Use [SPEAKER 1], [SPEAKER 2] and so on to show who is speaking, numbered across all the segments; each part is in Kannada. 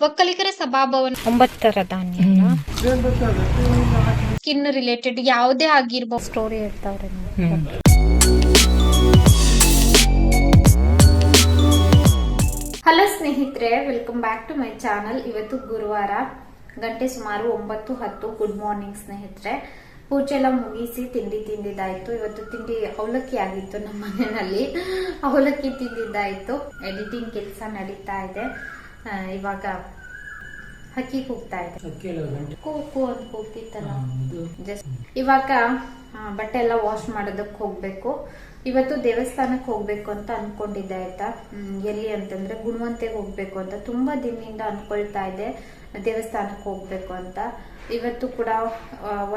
[SPEAKER 1] ಒಕ್ಕಲಿಗರ ಸಭಾಭವನ
[SPEAKER 2] ಒಂಬತ್ತರ ಧಾನ್ಯ
[SPEAKER 1] ಸ್ಕಿನ್ ರಿಲೇಟೆಡ್ ಯಾವುದೇ ಆಗಿರ್ಬೋದು
[SPEAKER 2] ಸ್ಟೋರಿ ಹೇಳ್ತಾವ್ರೆ
[SPEAKER 1] ಹಲೋ ಸ್ನೇಹಿತರೆ welcome back to my channel ಇವತ್ತು ಗುರುವಾರ ಗಂಟೆ ಸುಮಾರು ಒಂಬತ್ತು ಹತ್ತು. ಗುಡ್ ಮಾರ್ನಿಂಗ್ ಸ್ನೇಹಿತರೆ. ಪೂಜೆ ಎಲ್ಲ ಮುಗಿಸಿ ತಿಂಡಿ ತಿಂದಿದ್ದಾಯ್ತು. ಇವತ್ತು ತಿಂಡಿ ಅವಲಕ್ಕಿ ಆಗಿತ್ತು ನಮ್ಮ ಮನೆಯಲ್ಲಿ. ಅವಲಕ್ಕಿ ತಿಂದಿದ್ದಾಯ್ತು. ಎಡಿಟಿಂಗ್ ಕೆಲಸ ನಡೀತಾ ಇದೆ. ಇವಾಗ ಹಕ್ಕಿ ಕೂಗ್ತಾ ಇದೆ. ಕೂಕು ಅಂತ ಕೂಗ್ತಿತ್ತಲ್ಲ. ಜಸ್ಟ್ ಇವಾಗ ಬಟ್ಟೆ ಎಲ್ಲ ವಾಶ್ ಮಾಡೋದಕ್ಕೆ ಹೋಗ್ಬೇಕು. ಇವತ್ತು ದೇವಸ್ಥಾನಕ್ಕೆ ಹೋಗ್ಬೇಕು ಅಂತ ಅನ್ಕೊಂಡಿದ್ದೆ ಆಯ್ತಾ? ಎಲ್ಲಿ ಅಂತಂದ್ರೆ ಗುಣವಂತೆಗೆ ಹೋಗ್ಬೇಕು ಅಂತ. ತುಂಬಾ ದಿನದಿಂದ ಅನ್ಕೊಳ್ತಾ ಇದ್ದೆ ದೇವಸ್ಥಾನಕ್ಕೆ ಹೋಗ್ಬೇಕು ಅಂತ. ಇವತ್ತು ಕೂಡ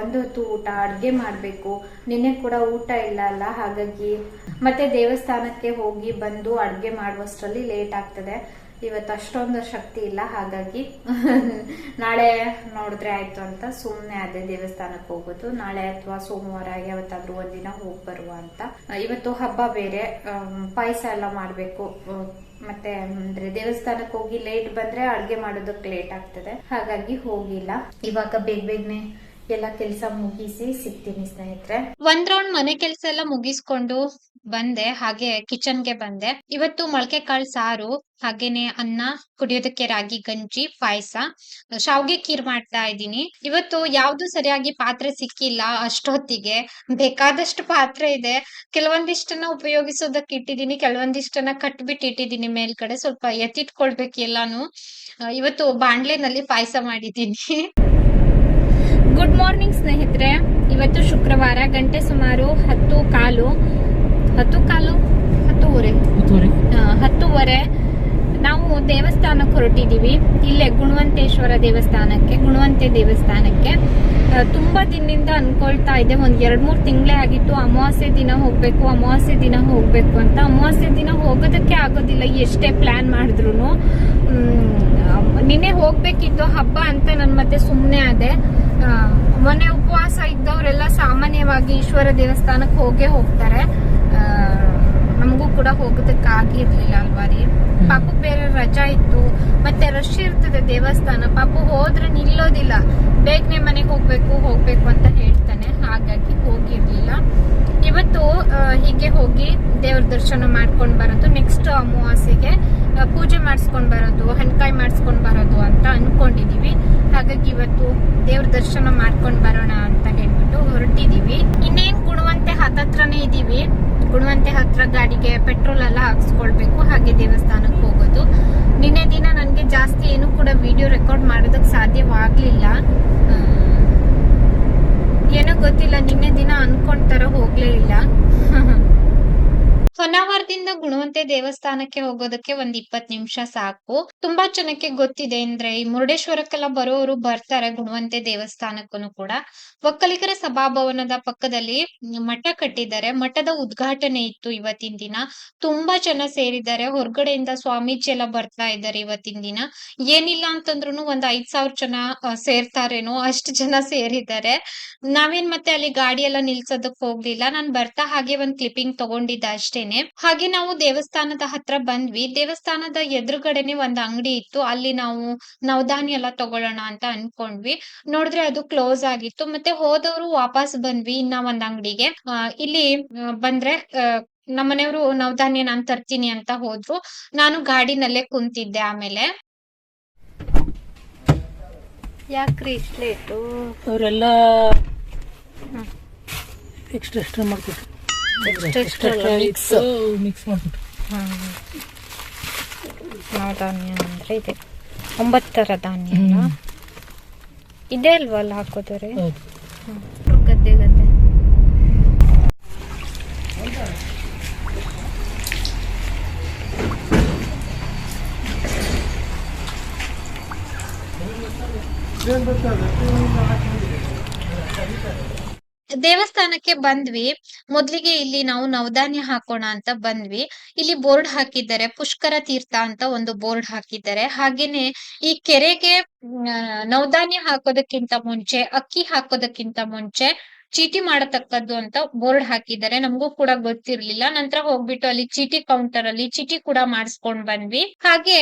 [SPEAKER 1] ಒಂದು ಹೊತ್ತು ಊಟ ಅಡ್ಗೆ ಮಾಡ್ಬೇಕು. ನಿನ್ನೆ ಕೂಡ ಊಟ ಇಲ್ಲ ಅಲ್ಲ ಹಾಗಾಗಿ ಮತ್ತೆ ದೇವಸ್ಥಾನಕ್ಕೆ ಹೋಗಿ ಬಂದು ಅಡ್ಗೆ ಮಾಡುವಷ್ಟರಲ್ಲಿ ಲೇಟ್ ಆಗ್ತದೆ. ಇವತ್ತು ಅಷ್ಟೊಂದು ಶಕ್ತಿ ಇಲ್ಲ, ಹಾಗಾಗಿ ನಾಳೆ ನೋಡಿದ್ರೆ ಆಯ್ತು ಅಂತ ಸುಮ್ಮನೆ ಅದೇ ದೇವಸ್ಥಾನಕ್ಕೆ ಹೋಗೋದು. ನಾಳೆ ಅಥವಾ ಸೋಮವಾರ ಯಾವತ್ತಾದ್ರೂ ಒಂದಿನ ಹೋಗಿ ಬರುವ ಅಂತ. ಇವತ್ತು ಹಬ್ಬ ಬೇರೆ. ಪಾಯಸ ಎಲ್ಲ ಮಾಡಬೇಕು. ಮತ್ತೆ ಅಂದ್ರೆ ದೇವಸ್ಥಾನಕ್ಕೆ ಹೋಗಿ ಲೇಟ್ ಬಂದ್ರೆ ಅಡ್ಗೆ ಮಾಡೋದಕ್ಕೆ ಲೇಟ್ ಆಗ್ತದೆ. ಹಾಗಾಗಿ ಹೋಗಿಲ್ಲ. ಇವಾಗ ಬೇಗ ಬೇಗನೆ ಎಲ್ಲ ಕೆಲಸ ಮುಗಿಸಿ ಸಿಗ್ತೀನಿ ಸ್ನೇಹಿತರೆ. ಒಂದ್ ರೌಂಡ್ ಮನೆ ಕೆಲಸ ಎಲ್ಲ ಮುಗಿಸ್ಕೊಂಡು ಬಂದೆ, ಹಾಗೆ ಕಿಚನ್ಗೆ ಬಂದೆ. ಇವತ್ತು ಮೊಳಕೆ ಕಾಳು ಸಾರು, ಹಾಗೇನೆ ಅನ್ನ, ಕುಡಿಯೋದಕ್ಕೆ ರಾಗಿ, ಗಂಜಿ, ಪಾಯಸ, ಶಾವ್ಗೆ ಕೀರ್ ಮಾಡ್ತಾ ಇದ್ದೀನಿ. ಇವತ್ತು ಯಾವ್ದು ಸರಿಯಾಗಿ ಪಾತ್ರೆ ಸಿಕ್ಕಿಲ್ಲ ಅಷ್ಟೊತ್ತಿಗೆ. ಬೇಕಾದಷ್ಟು ಪಾತ್ರೆ ಇದೆ. ಕೆಲವೊಂದಿಷ್ಟನ್ನ ಉಪಯೋಗಿಸೋದಕ್ಕೆ ಇಟ್ಟಿದ್ದೀನಿ, ಕೆಲವೊಂದಿಷ್ಟನ್ನ ಕಟ್ಬಿಟ್ಟು ಇಟ್ಟಿದ್ದೀನಿ ಮೇಲ್ಗಡೆ. ಸ್ವಲ್ಪ ಎತ್ತಿಟ್ಕೊಳ್ಬೇಕು ಎಲ್ಲಾನು. ಇವತ್ತು ಬಾಂಡ್ಲೆನಲ್ಲಿ ಪಾಯಸ ಮಾಡಿದ್ದೀನಿ. ಗುಡ್ ಮಾರ್ನಿಂಗ್ ಸ್ನೇಹಿತರೆ. ಇವತ್ತು ಶುಕ್ರವಾರ ಗಂಟೆ ಸುಮಾರು ಹತ್ತು ಕಾಲು. ಹತ್ತು ಕಾಲು? ಹತ್ತುವರೆ. ಹತ್ತುವರೆ. ನಾವು ದೇವಸ್ಥಾನಕ್ಕೆ ಹೊರಟಿದ್ದೀವಿ. ಇಲ್ಲೇ ಗುಣವಂತೇಶ್ವರ ದೇವಸ್ಥಾನಕ್ಕೆ ಗುಣವಂತೆ ದೇವಸ್ಥಾನಕ್ಕೆ. ತುಂಬಾ ದಿನದಿಂದ ಅನ್ಕೊಳ್ತಾ ಇದ್ದೆ. ಒಂದ್ ಎರಡ್ ಮೂರ್ ತಿಂಗಳೇ ಆಗಿತ್ತು. ಅಮಾವಾಸ್ಯೆ ದಿನ ಹೋಗ್ಬೇಕು ಅಮಾವಾಸ್ಯೆ ದಿನ ಹೋಗ್ಬೇಕು ಅಂತ. ಅಮಾವಾಸ್ಯೆ ದಿನ ಹೋಗೋದಕ್ಕೆ ಆಗೋದಿಲ್ಲ. ಎಷ್ಟೇ ಪ್ಲಾನ್ ಮಾಡಿದ್ರು ನಿನ್ನೆ ಹೋಗ್ಬೇಕಿತ್ತು ಹಬ್ಬ ಅಂತ ನನ್ ಮತ್ತೆ ಸುಮ್ಮನೆ ಅದೇ ಆ, ಮೊನ್ನೆ ಉಪವಾಸ ಇದ್ದವರೆಲ್ಲ ಸಾಮಾನ್ಯವಾಗಿ ಈಶ್ವರ ದೇವಸ್ಥಾನಕ್ಕೆ ಹೋಗೇ ಹೋಗ್ತಾರೆ. ನಮಗೂ ಕೂಡ ಹೋಗೋದಕ್ಕೆ ಆಗಿರ್ಲಿಲ್ಲ ಅಲ್ವಾ ರೀ? ಪಾಪು ಬೇರೆ ರಜಾ ಇತ್ತು. ಮತ್ತೆ ರಶ್ ಇರ್ತದೆ ದೇವಸ್ಥಾನ. ಪಾಪು ಹೋದ್ರೆ ನಿಲ್ಲೋದಿಲ್ಲ. ಬೇಗನೆ ಮನೆಗೆ ಹೋಗ್ಬೇಕು ಹೋಗ್ಬೇಕು ಅಂತ ಹೇಳ್ತಾನೆ. ಹಾಗಾಗಿ ಹೋಗಿರ್ಲಿಲ್ಲ. ಇವತ್ತು ಹೀಗೆ ಹೋಗಿ ದೇವ್ರ ದರ್ಶನ ಮಾಡ್ಕೊಂಡು ಬರೋದು. ನೆಕ್ಸ್ಟ್ ಪೂಜೆ ಮಾಡಿಸ್ಕೊಂಡ್ ಬರೋದು, ಹಣ್ಕಾಯಿ ಮಾಡಿಸ್ಕೊಂಡ್ ಬರೋದು ಅಂತ ಅನ್ಕೊಂಡಿದೀವಿ. ಹಾಗಾಗಿ ಇವತ್ತು ದೇವ್ರ ದರ್ಶನ ಮಾಡ್ಕೊಂಡು ಬರೋಣ ಅಂತ ಹೇಳ್ಬಿಟ್ಟು ಹೊರಟಿದೀವಿ. ಇನ್ನೇನ್ ಗುಣವಂತೆ ಹತ್ತತ್ರನೇ ಇದೀವಿ. ಗುಣವಂತೆ ಹತ್ರ ಗಾಡಿಗೆ ಪೆಟ್ರೋಲ್ ಎಲ್ಲ ಹಾಕ್ಸ್ಕೊಳ್ಬೇಕು, ಹಾಗೆ ದೇವಸ್ಥಾನಕ್ಕೆ ಹೋಗೋದು. ನಿನ್ನೆ ದಿನ ನನಗೆ ಜಾಸ್ತಿ ಏನು ಕೂಡ ವಿಡಿಯೋ ರೆಕಾರ್ಡ್ ಮಾಡೋದಕ್ಕೆ ಸಾಧ್ಯವಾಗ್ಲಿಲ್ಲ. ಏನೋ ಗೊತ್ತಿಲ್ಲ, ನಿನ್ನೆ ದಿನ ಅನ್ಕೊಂತಾರ ಹೋಗ್ಲೇ ಇಲ್ಲ. ಹೊನ್ನಾವರದಿಂದ ಗುಣವಂತೆ ದೇವಸ್ಥಾನಕ್ಕೆ ಹೋಗೋದಕ್ಕೆ ಒಂದ್ ಇಪ್ಪತ್ ನಿಮಿಷ ಸಾಕು. ತುಂಬಾ ಜನಕ್ಕೆ ಗೊತ್ತಿದೆ ಅಂದ್ರೆ ಈ ಮುರುಡೇಶ್ವರಕ್ಕೆಲ್ಲ ಬರೋರು ಬರ್ತಾರೆ ಗುಣವಂತೆ ದೇವಸ್ಥಾನಕ್ಕೂ ಕೂಡ. ಒಕ್ಕಲಿಗರ ಸಭಾಭವನದ ಪಕ್ಕದಲ್ಲಿ ಮಠ ಕಟ್ಟಿದ್ದಾರೆ. ಮಠದ ಉದ್ಘಾಟನೆ ಇತ್ತು ಇವತ್ತಿನ ದಿನ. ತುಂಬಾ ಜನ ಸೇರಿದ್ದಾರೆ. ಹೊರಗಡೆಯಿಂದ ಸ್ವಾಮೀಜಿ ಎಲ್ಲ ಬರ್ತಾ ಇದ್ದಾರೆ ಇವತ್ತಿನ ದಿನ. ಏನಿಲ್ಲ ಅಂತಂದ್ರು ಒಂದ್ ಐದ್ ಸಾವಿರ ಜನ ಸೇರ್ತಾರೇನೋ ಅಷ್ಟು ಜನ ಸೇರಿದ್ದಾರೆ. ನಾವೇನ್ ಮತ್ತೆ ಅಲ್ಲಿ ಗಾಡಿ ಎಲ್ಲ ನಿಲ್ಸೋದಕ್ ಹೋಗ್ಲಿಲ್ಲ. ನಾನ್ ಬರ್ತಾ ಹಾಗೆ ಒಂದ್ ಕ್ಲಿಪ್ಪಿಂಗ್ ತಗೊಂಡಿದ್ದ ಅಷ್ಟೇನೆ. ಹಾಗೆ ನಾವು ದೇವಸ್ಥಾನದ ಹತ್ರ ಬಂದ್ವಿ. ದೇವಸ್ಥಾನದ ಎದುರುಗಡೆನೆ ಒಂದ್ ಇತ್ತು. ಅಲ್ಲಿ ನಾವು ನವಧಾನಿ ಎಲ್ಲ ತಗೊಳ್ಳೋಣ ಅಂತ ಅನ್ಕೊಂಡ್ವಿ. ನೋಡಿದ್ರೆ ಅದು ಕ್ಲೋಸ್ ಆಗಿತ್ತು. ಮತ್ತೆ ಹೋದವರು ವಾಪಸ್ ಬಂದ್ವಿ ಇನ್ನ ಒಂದ್ ಅಂಗಡಿಗೆ ಇಲ್ಲಿ ಬಂದ್ರೆ ನಮ್ಮನೆಯವರು ನವಧಾನ್ಯ ನಾನ್ ತರ್ತೀನಿ ಅಂತ ಹೋದ್ರು. ನಾನು ಗಾಡಿನಲ್ಲೇ ಕುಂತಿದ್ದೆ ಆಮೇಲೆ.
[SPEAKER 2] ಯಾಕ್ರಿ ಇಷ್ಟು ಲೇಟು
[SPEAKER 3] ಅವರೆಲ್ಲ ಎಕ್ಸ್ಟ್ರಾ ಎಕ್ಸ್ಟ್ರಾ ಮಾಡ್ಕೊಟ್ರು.
[SPEAKER 2] ಎಷ್ಟೆಷ್ಟು
[SPEAKER 3] ಮಿಕ್ಸ್ ಮಿಕ್ಸ್ ಮಾಡ್ಕೊಟ್ರು.
[SPEAKER 2] ಧಾನ್ಯ ಅಂದ್ರೆ ಇದೆ. ಒಂಬತ್ತರ ಧಾನ್ಯ ಅಲ್ಲ? ಇದೇ ಅಲ್ವಾ ಅಲ್ಲಿ ಹಾಕೋದ್ರೆ
[SPEAKER 3] ಗದ್ದೆ
[SPEAKER 2] ಗದ್ದೆ ಗದ್ದೆ.
[SPEAKER 1] ದೇವಸ್ಥಾನಕ್ಕೆ ಬಂದ್ವಿ. ಮೊದ್ಲಿಗೆ ಇಲ್ಲಿ ನಾವು ನವಧಾನ್ಯ ಹಾಕೋಣ ಅಂತ ಬಂದ್ವಿ. ಇಲ್ಲಿ ಬೋರ್ಡ್ ಹಾಕಿದ್ದಾರೆ, ಪುಷ್ಕರ ತೀರ್ಥ ಅಂತ ಒಂದು ಬೋರ್ಡ್ ಹಾಕಿದ್ದಾರೆ. ಹಾಗೇನೆ ಈ ಕೆರೆಗೆ ನವಧಾನ್ಯ ಹಾಕೋದಕ್ಕಿಂತ ಮುಂಚೆ, ಅಕ್ಕಿ ಹಾಕೋದಕ್ಕಿಂತ ಮುಂಚೆ ಚೀಟಿ ಮಾಡತಕ್ಕದ್ದು ಅಂತ ಬೋರ್ಡ್ ಹಾಕಿದ್ದಾರೆ. ನಮಗೂ ಕೂಡ ಗೊತ್ತಿರ್ಲಿಲ್ಲ. ನಂತರ ಹೋಗ್ಬಿಟ್ಟು ಅಲ್ಲಿ ಚೀಟಿ ಕೌಂಟರ್ ಅಲ್ಲಿ ಚೀಟಿ ಕೂಡ ಮಾಡಿಸ್ಕೊಂಡ್ ಬಂದ್ವಿ. ಹಾಗೆ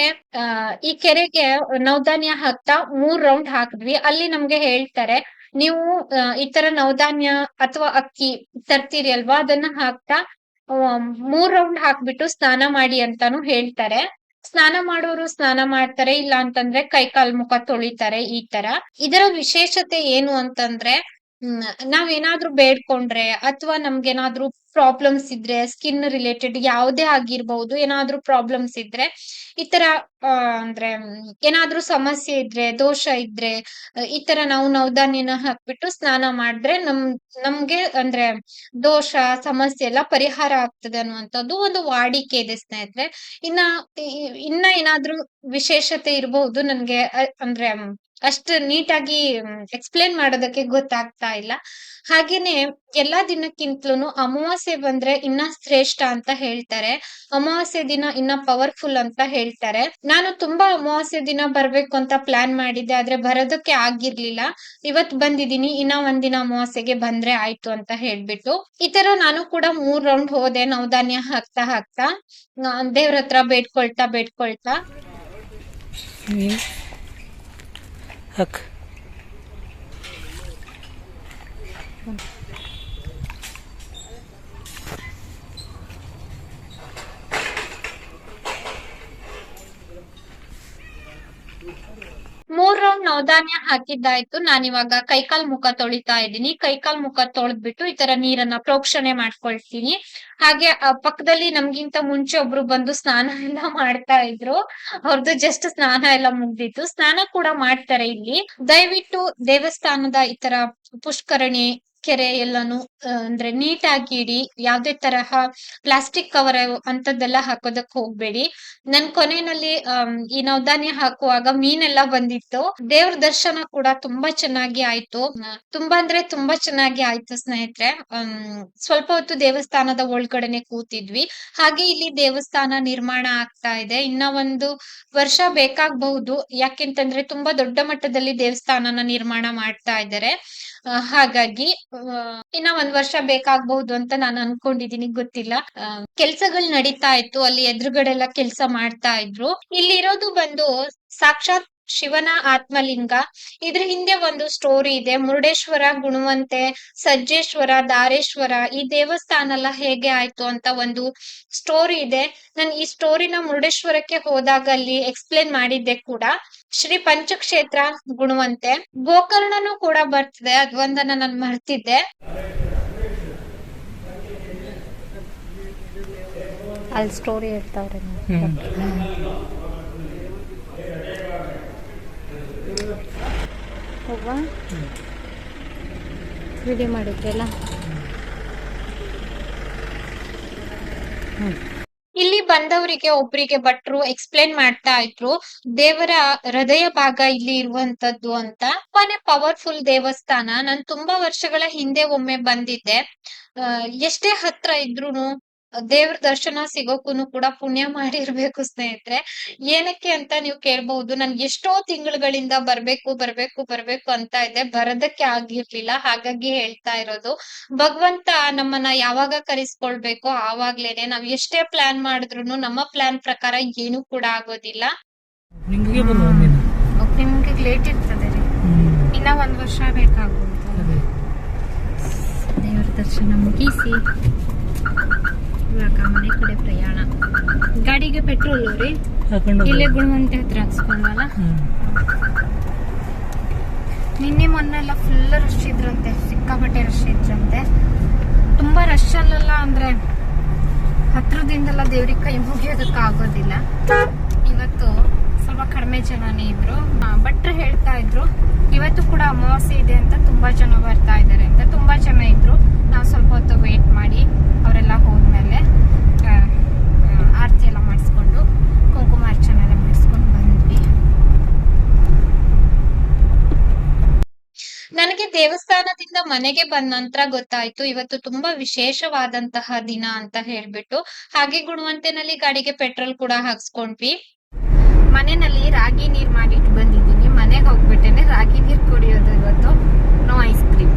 [SPEAKER 1] ಈ ಕೆರೆಗೆ ನವಧಾನ್ಯ ಹಾಕ್ತಾ ಮೂರ್ ರೌಂಡ್ ಹಾಕಿದ್ವಿ. ಅಲ್ಲಿ ನಮ್ಗೆ ಹೇಳ್ತಾರೆ ನೀವು ಈ ತರ ನವಧಾನ್ಯ ಅಥವಾ ಅಕ್ಕಿ ತರ್ತೀರಿ ಅಲ್ವಾ? ಅದನ್ನ ಹಾಕ್ತಾ ಮೂರ್ ರೌಂಡ್ ಹಾಕ್ಬಿಟ್ಟು ಸ್ನಾನ ಮಾಡಿ ಅಂತಾನು ಹೇಳ್ತಾರೆ. ಸ್ನಾನ ಮಾಡೋರು ಸ್ನಾನ ಮಾಡ್ತಾರೆ ಇಲ್ಲ ಅಂತಂದ್ರೆ ಕೈ ಕಾಲ್ ಮುಖ ತೊಳಿತಾರೆ ಈ ತರ. ಇದರ ವಿಶೇಷತೆ ಏನು ಅಂತಂದ್ರೆ ನಾವೇನಾದ್ರೂ ಬೇಡ್ಕೊಂಡ್ರೆ ಅಥವಾ ನಮ್ಗೇನಾದ್ರೂ ಪ್ರಾಬ್ಲಮ್ಸ್ ಇದ್ರೆ ಸ್ಕಿನ್ ರಿಲೇಟೆಡ್ ಯಾವುದೇ ಆಗಿರ್ಬಹುದು ಏನಾದ್ರೂ ಪ್ರಾಬ್ಲಮ್ಸ್ ಇದ್ರೆ, ಈ ತರ ಅಂದ್ರೆ, ಏನಾದ್ರೂ ಸಮಸ್ಯೆ ಇದ್ರೆ, ದೋಷ ಇದ್ರೆ, ಈ ತರ ನಾವು ನವಧಾನ್ಯನ ಹಾಕ್ಬಿಟ್ಟು ಸ್ನಾನ ಮಾಡಿದ್ರೆ ನಮ್, ನಮ್ಗೆ ಅಂದ್ರೆ ದೋಷ, ಸಮಸ್ಯೆ ಎಲ್ಲ ಪರಿಹಾರ ಆಗ್ತದೆ ಅನ್ನುವಂಥದ್ದು ಒಂದು ವಾಡಿಕೆ ಇದೆ ಸ್ನೇಹಿತರೆ. ಇನ್ನ ಇನ್ನ ಏನಾದ್ರೂ ವಿಶೇಷತೆ ಇರಬಹುದು ನನ್ಗೆ ಅಂದ್ರೆ ಅಷ್ಟು ನೀಟಾಗಿ ಎಕ್ಸ್ಪ್ಲೇನ್ ಮಾಡೋದಕ್ಕೆ ಗೊತ್ತಾಗ್ತಾ ಇಲ್ಲ. ಹಾಗೇನೆ ಎಲ್ಲಾ ದಿನಕ್ಕಿಂತಲೂ ಅಮಾವಾಸ್ಯೆ ಬಂದ್ರೆ ಇನ್ನ ಶ್ರೇಷ್ಠ ಅಂತ ಹೇಳ್ತಾರೆ. ಅಮಾವಾಸ್ಯೆ ದಿನ ಇನ್ನ ಪವರ್ಫುಲ್ ಅಂತ ಹೇಳ್ತಾರೆ. ನಾನು ತುಂಬಾ ಅಮಾವಾಸ್ಯೆ ದಿನ ಬರ್ಬೇಕು ಅಂತ ಪ್ಲಾನ್ ಮಾಡಿದ್ದೆ, ಆದ್ರೆ ಬರೋದಕ್ಕೆ ಆಗಿರ್ಲಿಲ್ಲ. ಇವತ್ ಬಂದಿದೀನಿ ಇನ್ನ ಒಂದಿನ ಅಮಾವಾಸ್ಯೆಗೆ ಬಂದ್ರೆ ಆಯ್ತು ಅಂತ ಹೇಳ್ಬಿಟ್ಟು. ಈ ತರ ನಾನು ಕೂಡ ಮೂರ್ ರೌಂಡ್ ಹೋದೆ, ನವಧಾನ್ಯ ಹಾಕ್ತಾ ಹಾಕ್ತಾ. ದೇವ್ರ ಹತ್ರ ಬೇಡ್ಕೊಳ್ತಾ ಬೇಡ್ಕೊಳ್ತಾ.
[SPEAKER 3] هك
[SPEAKER 1] ಮೂರ್ ರೌಂಡ್ ನವಧಾನ್ಯ ಹಾಕಿದ್ದಾಯ್ತು. ನಾನಿವಾಗ ಕೈಕಾಲ್ ಮುಖ ತೊಳಿತಾ ಇದ್ದೀನಿ. ಕೈಕಾಲ್ ಮುಖ ತೊಳೆದ್ಬಿಟ್ಟು ಈ ತರ ನೀರನ್ನ ಪ್ರೋಕ್ಷಣೆ ಮಾಡ್ಕೊಳ್ತೀನಿ. ಹಾಗೆ ಪಕ್ಕದಲ್ಲಿ ನಮ್ಗಿಂತ ಮುಂಚೆ ಒಬ್ರು ಬಂದು ಸ್ನಾನ ಎಲ್ಲ ಮಾಡ್ತಾ ಇದ್ರು. ಅವ್ರದ್ದು ಜಸ್ಟ್ ಸ್ನಾನ ಎಲ್ಲ ಮುಗ್ದಿತ್ತು. ಸ್ನಾನ ಕೂಡ ಮಾಡ್ತಾರೆ ಇಲ್ಲಿ. ದಯವಿಟ್ಟು ದೇವಸ್ಥಾನದ ಈ ತರ ಪುಷ್ಕರಣಿ ಕೆರೆ ಎಲ್ಲಾನು ಅಂದ್ರೆ ನೀಟಾಗಿ ಇಡಿ, ಯಾವ್ದೇ ತರಹ ಪ್ಲಾಸ್ಟಿಕ್ ಕವರ್ ಅಂತದ್ದೆಲ್ಲ ಹಾಕೋದಕ್ ಹೋಗ್ಬೇಡಿ. ನನ್ ಕೊನೆಯಲ್ಲಿ ಈ ನವಧಾನ್ಯ ಹಾಕುವಾಗ ಮೀನೆಲ್ಲ ಬಂದಿತ್ತು. ದೇವ್ರ ದರ್ಶನ ಕೂಡ ತುಂಬಾ ಚೆನ್ನಾಗಿ ಆಯ್ತು. ತುಂಬಾ ಅಂದ್ರೆ ತುಂಬಾ ಚೆನ್ನಾಗಿ ಆಯ್ತು ಸ್ನೇಹಿತರೆ. ಸ್ವಲ್ಪ ಹೊತ್ತು ದೇವಸ್ಥಾನದ ಒಳಗಡೆನೆ ಕೂತಿದ್ವಿ. ಹಾಗೆ ಇಲ್ಲಿ ದೇವಸ್ಥಾನ ನಿರ್ಮಾಣ ಆಗ್ತಾ ಇದೆ. ಇನ್ನ ಒಂದು ವರ್ಷ ಬೇಕಾಗಬಹುದು. ಯಾಕೆಂತಂದ್ರೆ ತುಂಬಾ ದೊಡ್ಡ ಮಟ್ಟದಲ್ಲಿ ದೇವಸ್ಥಾನನ ನಿರ್ಮಾಣ ಮಾಡ್ತಾ ಇದ್ದಾರೆ. ಹಾಗಾಗಿ ಇನ್ನ ಒಂದ್ ವರ್ಷ ಬೇಕಾಗಬಹುದು ಅಂತ ನಾನು ಅನ್ಕೊಂಡಿದೀನಿ, ಗೊತ್ತಿಲ್ಲ. ಕೆಲ್ಸಗಳು ನಡೀತಾ ಇತ್ತು, ಅಲ್ಲಿ ಎದುರುಗಡೆ ಎಲ್ಲ ಕೆಲ್ಸ ಮಾಡ್ತಾ ಇದ್ರು. ಇಲ್ಲಿರೋದು ಬಂದು ಸಾಕ್ಷಾತ್ ಶಿವನ ಆತ್ಮಲಿಂಗ. ಇದ್ರ ಹಿಂದೆ ಒಂದು ಸ್ಟೋರಿ ಇದೆ, ಮುರುಡೇಶ್ವರ ಗುಣವಂತೆ ಸಜ್ಜೇಶ್ವರ, ದಾರೇಶ್ವರ, ಈ ದೇವಸ್ಥಾನ ಎಲ್ಲ ಹೇಗೆ ಆಯ್ತು ಅಂತ ಒಂದು ಸ್ಟೋರಿ ಇದೆ. ನಾನು ಈ ಸ್ಟೋರಿನ ಮುರುಡೇಶ್ವರಕ್ಕೆ ಹೋದಾಗ ಅಲ್ಲಿ ಎಕ್ಸ್ಪ್ಲೇನ್ ಮಾಡಿದ್ದೆ ಕೂಡ. ಶ್ರೀ ಪಂಚಕ್ಷೇತ್ರ ಗುಣವಂತೆ ಗೋಕರ್ಣನು ಕೂಡ ಬರ್ತದೆ. ಅದೊಂದನ್ನ ನಾನು ಮರ್ತಿದ್ದೆ.
[SPEAKER 2] ಅಲ್ಲಿ ಸ್ಟೋರಿ ಹೇಳ್ತಾವ್ರೆ
[SPEAKER 3] ಹ್ಞೂ
[SPEAKER 2] ಹೋಗುವ. ವಿಡಿಯೋ ಮಾಡಿದ್ರಲ್ಲ
[SPEAKER 1] ಇಲ್ಲಿ ಬಂದವರಿಗೆ ಒಬ್ರಿಗೆ ಭಟ್ರು ಎಕ್ಸ್ಪ್ಲೇನ್ ಮಾಡ್ತಾ ಇದ್ರು, ದೇವರ ಹೃದಯ ಭಾಗ ಇಲ್ಲಿ ಇರುವಂತದ್ದು ಅಂತ. ತುಂಬಾನೇ ಪವರ್ಫುಲ್ ದೇವಸ್ಥಾನ. ನಾನ್ ತುಂಬಾ ವರ್ಷಗಳ ಹಿಂದೆ ಒಮ್ಮೆ ಬಂದಿದ್ದೆ. ಎಷ್ಟೇ ಹತ್ರ ಇದ್ರೂನು ದೇವ್ರ ದರ್ಶನ ಸಿಗೋಕೂನು ಕೂಡ ಪುಣ್ಯ ಮಾಡಿರ್ಬೇಕು ಸ್ನೇಹಿತರೆ. ಏನಕ್ಕೆ ಅಂತ ನೀವು ಕೇಳ್ಬಹುದು ನನ್ ಎಷ್ಟೋ ತಿಂಗಳುಗಳಿಂದ ಬರ್ಬೇಕು ಬರ್ಬೇಕು ಬರ್ಬೇಕು ಅಂತ ಇದೆ. ಬರದಕ್ಕೆ ಆಗಿರ್ಲಿಲ್ಲ. ಹಾಗಾಗಿ ಹೇಳ್ತಾ ಇರೋದು ಭಗವಂತ ನಮ್ಮನ್ನ ಯಾವಾಗ ಕರೆಸ್ಕೊಳ್ಬೇಕು ಆವಾಗ್ಲೇನೆ ನಾವ್ ಎಷ್ಟೇ ಪ್ಲಾನ್ ಮಾಡಿದ್ರು ನಮ್ಮ ಪ್ಲಾನ್ ಪ್ರಕಾರ ಏನು ಕೂಡ ಆಗೋದಿಲ್ಲ.
[SPEAKER 3] ನಿಮಗೆ
[SPEAKER 2] ಲೇಟ್ ಇರ್ತದೆ. ರೀ ಇನ್ನ ಒಂದ್ ವರ್ಷ
[SPEAKER 3] ಬೇಕಾಗುತ್ತೆ
[SPEAKER 2] ದೇವರ ದರ್ಶನ ಮುಗಿಸಿ. ಇವಾಗ ಮನೆ ಕಡೆ ಪ್ರಯಾಣ. ಗಾಡಿಗೆ ಪೆಟ್ರೋಲ್ ರೀ ಇಲ್ಲೇ ಗುಣವಂತೆ ಹತ್ರ
[SPEAKER 3] ಹಾಕ್ಸ್ಕೊಂಡಲ್ಲ
[SPEAKER 2] ನಿನ್ನೆ ಮೊನ್ನೆ ಎಲ್ಲ ಫುಲ್ ರಶ್ ಇದ್ರಂತೆ ಸಿಕ್ಕಾಪಟ್ಟೆ ರಶ್ ಇದ್ರಂತೆ. ತುಂಬಾ ರಶ್ ಅಲ್ಲೆಲ್ಲ ಅಂದ್ರೆ ಹತ್ರದಿಂದೆಲ್ಲ ದೇವ್ರಿಗೆ ಕೈ ಮುಗಿಯೋದಕ್ಕೆ ಆಗೋದಿಲ್ಲ. ಇವತ್ತು ಸ್ವಲ್ಪ ಕಡಿಮೆ ಜನನೇ ಇದ್ರು. ಭಟ್ರು ಹೇಳ್ತಾ ಇದ್ರು ಇವತ್ತು ಕೂಡ ಅಮಾವಾಸ್ಯೆ ಇದೆ ಅಂತ ತುಂಬಾ ಜನ ಬರ್ತಾ ಇದ್ದಾರೆ ಅಂತ. ತುಂಬಾ ಜನ ಇದ್ರು. ನಾವು ಸ್ವಲ್ಪ ಹೊತ್ತು ವೇಟ್ ಮಾಡಿ.
[SPEAKER 1] ದೇವಸ್ಥಾನದಿಂದ ಮನೆಗೆ ಬಂದ ನಂತರ ಗೊತ್ತಾಯ್ತು ಇವತ್ತು ತುಂಬಾ ವಿಶೇಷವಾದಂತಹ ದಿನ ಅಂತ ಹೇಳ್ಬಿಟ್ಟು. ಹಾಗೆ ಗುಣವಂತೆನಲ್ಲಿ ಗಾಡಿಗೆ ಪೆಟ್ರೋಲ್ ಕೂಡ ಹಾಕ್ಸ್ಕೊಂಡ್ವಿ.
[SPEAKER 2] ಮನೆಯಲ್ಲಿ ರಾಗಿ ನೀರ್ ಮಾಡಿಟ್ಟು ಬಂದಿದ್ದೀನಿ. ಮನೆಗೆ ಹೋಗ್ಬಿಟ್ಟೇನೆ ರಾಗಿ ನೀರ್ ಕುಡಿಯೋದು ಇವತ್ತು. ನೋ ಐಸ್ ಕ್ರೀಮ್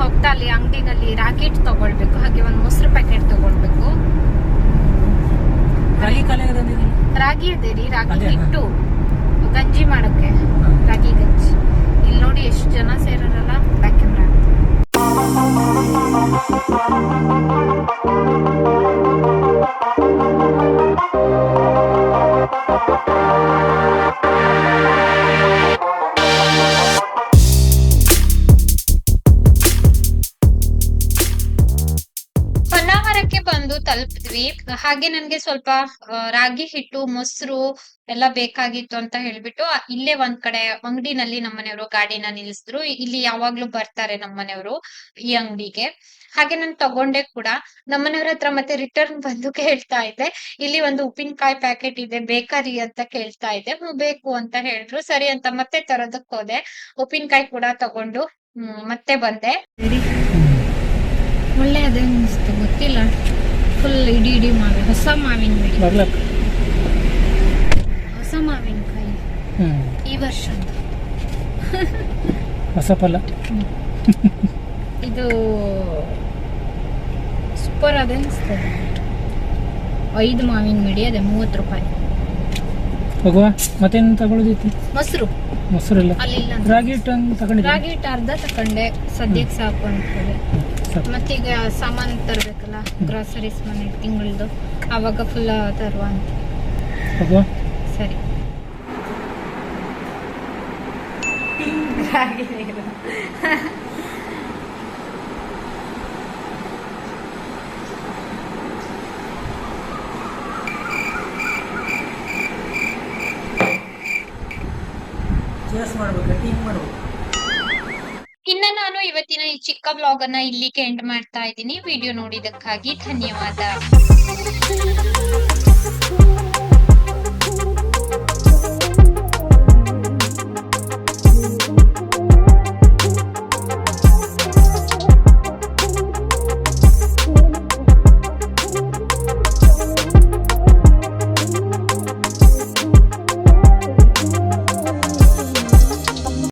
[SPEAKER 3] ಹೋಗ್ತಾ ಅಲ್ಲಿ ಅಂಗಡಿನಲ್ಲಿ ರಾಕೆಟ್ ತಗೊಳ್ಬೇಕು.
[SPEAKER 1] ಹಾಗೆ ಒಂದು ಮೊಸರು ಪ್ಯಾಕೆಟ್ ತಗೊಳ್ಬೇಕು. ರಾಗಿ ಇದೆ ರೀ ರಾಗಿ ಹಿಟ್ಟು. ಗಂಜಿ ಮಾಡೋಕೆ ರಾಗಿ ಗಂಜಿ. ನೋಡಿ ಎಷ್ಟು ಜನ ಸೇರೋರಲ್ಲ ಬ್ಯಾಕ್ ಕ್ಯಾಮ್ರಾ ನನ್ಗೆ ಸ್ವಲ್ಪ ರಾಗಿ ಹಿಟ್ಟು, ಮೊಸರು ಎಲ್ಲ ಬೇಕಾಗಿತ್ತು ಅಂತ ಹೇಳ್ಬಿಟ್ಟು ಇಲ್ಲೇ ಒಂದ್ ಕಡೆ ಅಂಗಡಿನಲ್ಲಿ ನಮ್ಮನೆಯವರು ಗಾಡಿನ ನಿಲ್ಲಿಸಿದ್ರು ಇಲ್ಲಿ ಯಾವಾಗ್ಲೂ ಬರ್ತಾರೆ ನಮ್ಮನೆಯವರು ಈ ಅಂಗಡಿಗೆ. ಹಾಗೆ ನಾನು ತಗೊಂಡೆ ಕೂಡ. ನಮ್ಮನೆಯವ್ರ ಹತ್ರ ಮತ್ತೆ ರಿಟರ್ನ್ ಬಂದು ಕೇಳ್ತಾ ಇದ್ದೆ ಇಲ್ಲಿ ಒಂದು ಉಪ್ಪಿನಕಾಯಿ ಪ್ಯಾಕೆಟ್ ಇದೆ, ಬೇಕರಿ ಅಂತ ಕೇಳ್ತಾ ಇದ್ದೆ ಹ್ಮ್, ಬೇಕು ಅಂತ ಹೇಳಿದ್ರು. ಸರಿ ಅಂತ ಮತ್ತೆ ತರೋದಕ್ ಹೋದೆ. ಉಪ್ಪಿನಕಾಯಿ ಕೂಡ ತಗೊಂಡು ಮತ್ತೆ ಬಂದೆ.
[SPEAKER 2] ಒಳ್ಳೆ ಅದೇ ಗೊತ್ತಿಲ್ಲ. ಫುಲ್ ಇಡೀ ಇಡೀ ಮಾವಿ ಹೊಸ ಮಾವಿನ ಮಿಡಿ
[SPEAKER 3] ಬರ್ಲಕ್ಕ?
[SPEAKER 2] ಹೊಸ ಮಾವಿನಕಾಯಿ. ಈ ವರ್ಷ
[SPEAKER 3] ಹೊಸ ಫಲ?
[SPEAKER 2] ಇದು ಸೂಪರ್ ಅದೇ ಅನಿಸ್ತದೆ. ಐದು ಮಾವಿನ ಮಿಡಿ ಅದೇ ಮೂವತ್ತು ರೂಪಾಯಿ.
[SPEAKER 3] ಹೋಗುವ ಮತ್ತೇನು ತಗೊಳ್ಳೋದಿತ್ತು
[SPEAKER 2] ಮೊಸರು.
[SPEAKER 3] ಮೊಸರಿಲ್ಲ?
[SPEAKER 2] ಅಲ್ಲಿಲ್ಲ
[SPEAKER 3] ರಾಗಿ ಹಿಟ್ಟು ತಗೊಂಡೆ
[SPEAKER 2] ರಾಗಿ ಹಿಟ್ಟು ಅರ್ಧ ತಗೊಂಡೆ. ಸದ್ಯಕ್ಕೆ ಸಾಕು ಅಂತ ಹೇಳಿ
[SPEAKER 3] ಸಾಕು.
[SPEAKER 2] ಮತ್ತೀಗ ಸಾಮಾನು ತರಬೇಕಲ್ಲ ಗ್ರಾಸರೀಸ್ ಮನೆ ತಿಂಗಳದು. ಅವಾಗ ಫುಲ್ ತರುವ ಅಂತ. ಸರಿ.
[SPEAKER 3] ಮಾಡ್ಬೇಕು
[SPEAKER 1] ಚಿಕ್ಕ ಬ್ಲಾಗ್ ಅನ್ನ ಇಲ್ಲಿಗೆ ಎಂಡ್ ಮಾಡ್ತಾ ಇದ್ದೀನಿ. ವಿಡಿಯೋ ನೋಡಿದಕ್ಕಾಗಿ ಧನ್ಯವಾದ.